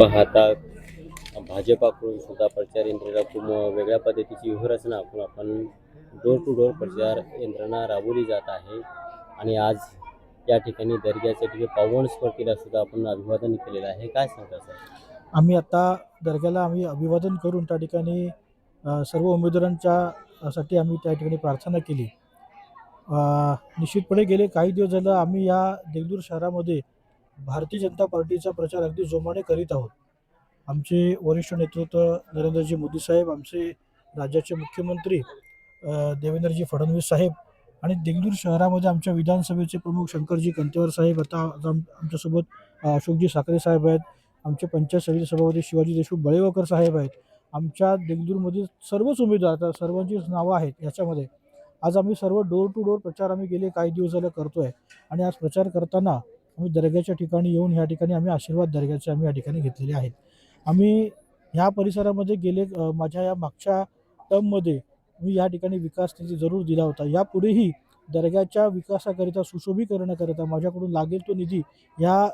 पाहता भाजपाकडून सुद्धा प्रचार यंत्रणा खूप वेगळ्या पद्धतीची व्यूहरचना आपण आपण डोर टू डोर प्रचार यंत्रणा राबवली जात आहे. आणि आज या ठिकाणी दर्ग्याच्या ठिकाणी पावन स्पर्धेला सुद्धा आपण अभिवादन केलेलं आहे. काय सांगता सर? आम्ही आता दर्ग्याला आम्ही अभिवादन करून त्या ठिकाणी सर्व उमेदवारांच्या साठी आम्ही त्या ठिकाणी प्रार्थना केली. निश्चितपणे गेले काही दिवस झालं आम्ही या देगलूर शहरामध्ये भारतीय जनता पार्टीचा प्रचार अगदी जोमाने करीत आहोत. आमचे वरिष्ठ नेतृत्व नरेंद्रजी मोदी साहेब आमचे राज्याचे मुख्यमंत्री देवेंद्रजी फडणवीस साहेब आणि देगलूर शहरामध्ये आमच्या विधानसभेचे प्रमुख शंकरजी कंतेवर साहेब आता आम आमच्यासोबत अशोकजी साखरे साहेब आहेत आमचे पंचायत समिती सभापती शिवाजी देशमुख बळेवकर साहेब आहेत. आमच्या देगलूरमधील सर्वच उमेदवार आता सर्वांचीच नावं आहेत याच्यामध्ये. आज आम्ही सर्व डोर टू डोर प्रचार आम्ही गेले काही दिवस झाले करतो आहे आणि आज प्रचार करताना आम्ही दर्ग्याच्या ठिकाणी येऊन ह्या ठिकाणी आम्ही आशीर्वाद दर्ग्याचे आम्ही या ठिकाणी घेतलेले आहेत. आम्ही ह्या परिसरामध्ये गेले माझ्या या मागच्या टर्ममध्ये मी या ठिकाणी विकास निधी जरूर दिला होता. यापुढेही दर्ग्याच्या विकासाकरिता सुशोभीकरणाकरिता माझ्याकडून लागेल तो निधी या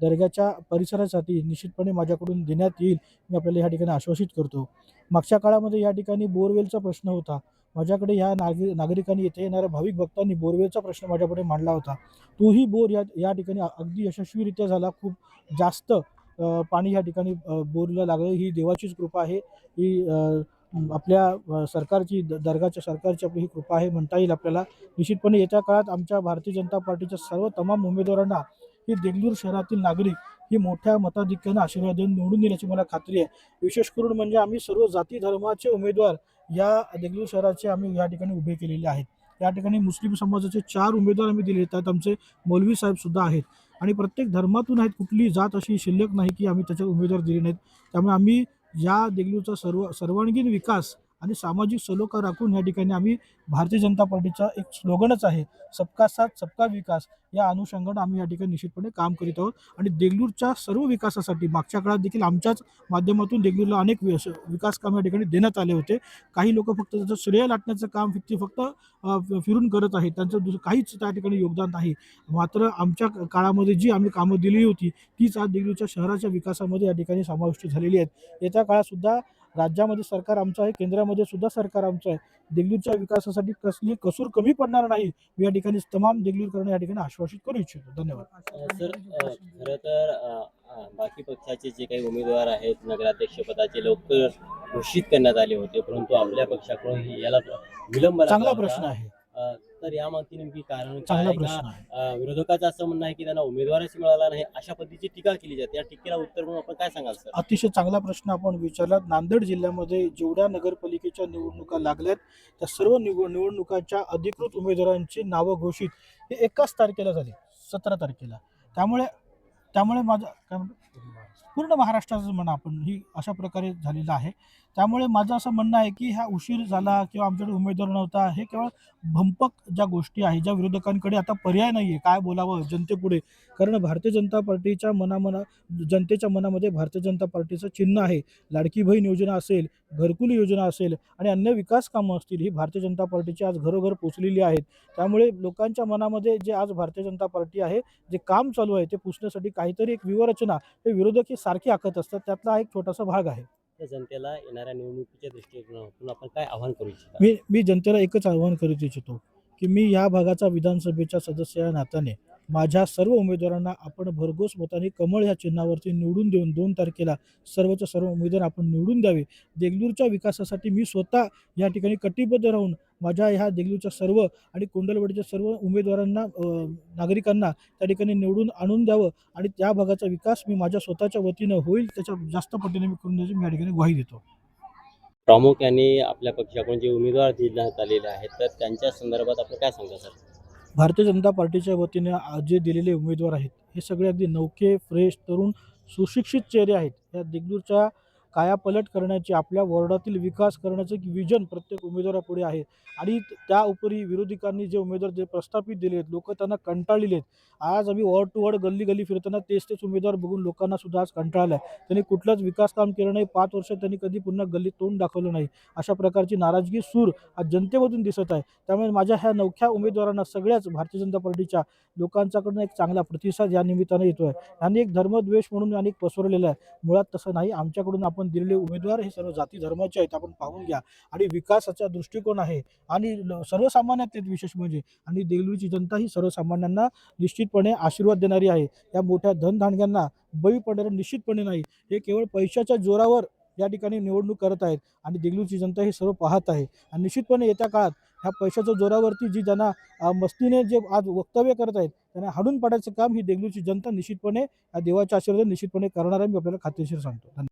दर्ग्याच्या परिसरासाठी निश्चितपणे माझ्याकडून देण्यात येईल मी आपल्याला या ठिकाणी आश्वासित करतो. मागच्या काळामध्ये या ठिकाणी बोरवेलचा प्रश्न होता. माझ्याकडे ह्या नागरि नागरिकांनी येथे येणाऱ्या भाविक भक्तांनी बोरवेलचा प्रश्न माझ्यापुढे मांडला होता. तोही बोर या या ठिकाणी अगदी यशस्वीरित्या झाला. खूप जास्त पाणी या ठिकाणी बोरीला बोरला लागलं. ही देवाचीच कृपा आहे. ही आपल्या सरकारची दर्गाच्या सरकारची आपली ही कृपा आहे म्हणता येईल आपल्याला. निश्चितपणे येत्या काळात आमच्या भारतीय जनता पार्टीच्या सर्व तमाम उमेदवारांना ही देगलूर शहरातील नागरिक ही मोठ्या मताधिक्यानं आशीर्वाद देऊन निवडून देण्याची मला खात्री आहे. विशेष करून म्हणजे आम्ही सर्व जाती धर्माचे उमेदवार या देगलूर शहराचे आम्ही या ठिकाणी उभे केलेले आहेत. या ठिकाणी मुस्लिम समाजाचे चार उमेदवार आम्ही दिले त्यात आमचे मौलवी साहेब सुद्धा आहेत. आणि प्रत्येक धर्मातून आहेत कुठली जात अशी शिल्लक नाही की आम्ही त्याच्यात उमेदवार दिले नाहीत. त्यामुळे आम्ही या देगलूचा सर्व सर्वांगीण विकास आणि सामाजिक सलोखा राखून या ठिकाणी आम्ही भारतीय जनता पार्टीचा एक स्लोगनच आहे सबका साथ सबका विकास. या अनुषंगानं आम्ही या ठिकाणी निश्चितपणे काम करीत आहोत. आणि देगलूरच्या सर्व विकासासाठी मागच्या काळात देखील आमच्याच माध्यमातून देगलूरला अनेक विकास काम या ठिकाणी देण्यात आले होते. काही लोक फक्त त्याचं श्रेय लाटण्याचं काम ते फक्त फिरून करत आहेत. त्यांचं दुसरं काहीच त्या ठिकाणी योगदान नाही. मात्र आमच्या काळामध्ये जी आम्ही कामं दिली होती तीच आज देगलूरच्या शहराच्या विकासामध्ये या ठिकाणी समाविष्ट झालेली आहेत. येत्या काळात सुद्धा राज्यामध्ये सरकार आमचं आहे केंद्रामध्ये सुद्धा सरकार आमचं आहे. देगलूरच्या विकासासाठी कसली कसूर कमी पडणार नाही मी या ठिकाणी तमाम देगलूरकरांना या ठिकाणी आश्वासित करू इच्छितो. धन्यवाद. सर खरं तर बाकी पक्षाचे जे काही उमेदवार आहेत नगराध्यक्ष पदाचे लवकर घोषित करण्यात आले होते परंतु आपल्या पक्षाकडून याला विलंब चांगला. प्रश्न आहे. तर यामागची नेमकी कारण काय चांगला आहे का? प्रश्न आहे. अ, विरोधकाचं असं म्हणणं आहे की त्यांना उमेदवारच मिळाला नाही अशा पद्धतीची टीका केली जाते. या टीकेला उत्तर म्हणून आपण काय सांगाल सर? अतिशय चांगला प्रश्न आपण विचारला नांदेड जिल्ह्यामध्ये जेवढ्या नगरपालिकेच्या निवडणुका लागल्यात त्या सर्व निव निवडणुकांच्या अधिकृत उमेदवारांची नावं घोषित हे एकाच तारखेला झाली सतरा तारखेला. त्यामुळे त्यामुळे माझं काय म्हणतो पूर्ण महाराष्ट्राचं म्हणा आपण ही अशा प्रकारे झालेलं आहे. त्यामुळे माझं असं म्हणणं आहे की हा उशीर झाला किंवा आमच्याकडे उमेदवार नव्हता हे केवळ भंपक ज्या गोष्टी आहे ज्या विरोधकांकडे आता पर्याय नाही आहे काय बोलावं जनतेपुढे कारण भारतीय जनता पार्टीच्या मनामना जनतेच्या मनामध्ये भारतीय जनता पार्टीचं चिन्ह आहे. लाडकी बहीण योजना असेल घरकुल योजना असेल आणि अन्य विकास कामं असतील ही भारतीय जनता पार्टीची आज घरोघर पोचलेली आहेत. त्यामुळे लोकांच्या मनामध्ये जे आज भारतीय जनता पार्टी आहे जे काम चालू आहे ते पुसण्यासाठी काहीतरी एक व्यूहरचना हे विरोधक सारखे आखत असतात. त्यातला एक छोटासा भाग आहे. जनतेला येणाऱ्या निवडणुकीच्या दृष्टिकोनातून आपण काय आवाहन करू इच्छिता? मी मी जनतेला एकच आवाहन करू इच्छितो की मी या भागाचा विधानसभेच्या सदस्य या नात्याने माझ्या सर्व उमेदवारांना आपण भरघोस मताने कमळ या चिन्हावरती निवडून देऊन दोन तारखेला सर्वच सर्व उमेदवार आपण निवडून द्यावे. देगलूरच्या विकासासाठी मी स्वतः या ठिकाणी कटिबद्ध राहून माझ्या ह्या देगलूरच्या सर्व आणि कोंडलवाडीच्या सर्व उमेदवारांना नागरिकांना त्या ठिकाणी निवडून आणून द्यावं आणि त्या भागाचा विकास मी माझ्या स्वतःच्या वतीनं होईल त्याच्या जास्त पटीने मी करून द्यायची मी या ठिकाणी ग्वाही देतो. प्रामुख्याने आपल्या पक्षाकडून जे उमेदवार देण्यात आलेले आहेत तर त्यांच्या संदर्भात आपण काय सांगता सर? भारतीय जनता पार्टीच्या वतीने जे दिलेले उमेदवार आहेत. हे सगळे अगदी नौके फ्रेश तरुण सुशिक्षित चेहरे आहेत. या दिग्दूरच्या कायापलट करण्याची आपल्या वॉर्डातील विकास करण्याचं विजन प्रत्येक उमेदवारापुढे आहे. आणि त्या उपरी विरोधकांनी जे उमेदवार जे प्रस्थापित दिले आहेत लोक त्यांना कंटाळलेले आहेत. आज आम्ही वॉर्ड टू वॉर्ड गल्ली गल्ली फिरताना तेच तेच उमेदवार बघून लोकांना सुद्धा आज कंटाळला आहे त्यांनी कुठलंच विकास काम केलं नाही. पाच वर्ष त्यांनी कधी पुन्हा गल्लीत तोंड दाखवलं नाही. अशा प्रकारची नाराजगी सूर आज जनतेमधून दिसत आहे. त्यामुळे माझ्या ह्या नवख्या उमेदवारांना सगळ्याच भारतीय जनता पार्टीच्या लोकांच्याकडून एक चांगला प्रतिसाद या निमित्तानं येतो आहे आणि एक धर्मद्वेष म्हणून अनेक पसरलेला आहे. मुळात तसं नाही. आमच्याकडून आपण दिलेले उमेदवार हे सर्व जाती धर्माचे आहेत आपण पाहून घ्या. आणि विकासाचा दृष्टिकोन आहे. आणि सर्वसामान्यात सर्वसामान्य विशेष म्हणजे आणि देगलूरची जनता ही सर्वसामान्यांना निश्चितपणे आशीर्वाद देणारी आहे. या मोठ्या धनधानग्यांना बळी पडणार निश्चितपणे नाही. हे केवळ पैशाच्या जोरावर या ठिकाणी निवडणूक करत आहेत. आणि देगलूरची जनता हे सर्व पाहत आहे. आणि निश्चितपणे येत्या काळात ह्या पैशाच्या जोरावरती जी ज्यांना मस्तीने जे आज वक्तव्य करत आहेत त्यांना हाडून पाडायचं काम ही देगलूरची जनता निश्चितपणे या देवाच्या आशीर्वाद निश्चितपणे करणार आहे. मी आपल्याला खात्रीशीर सांगतो. धन्यवाद.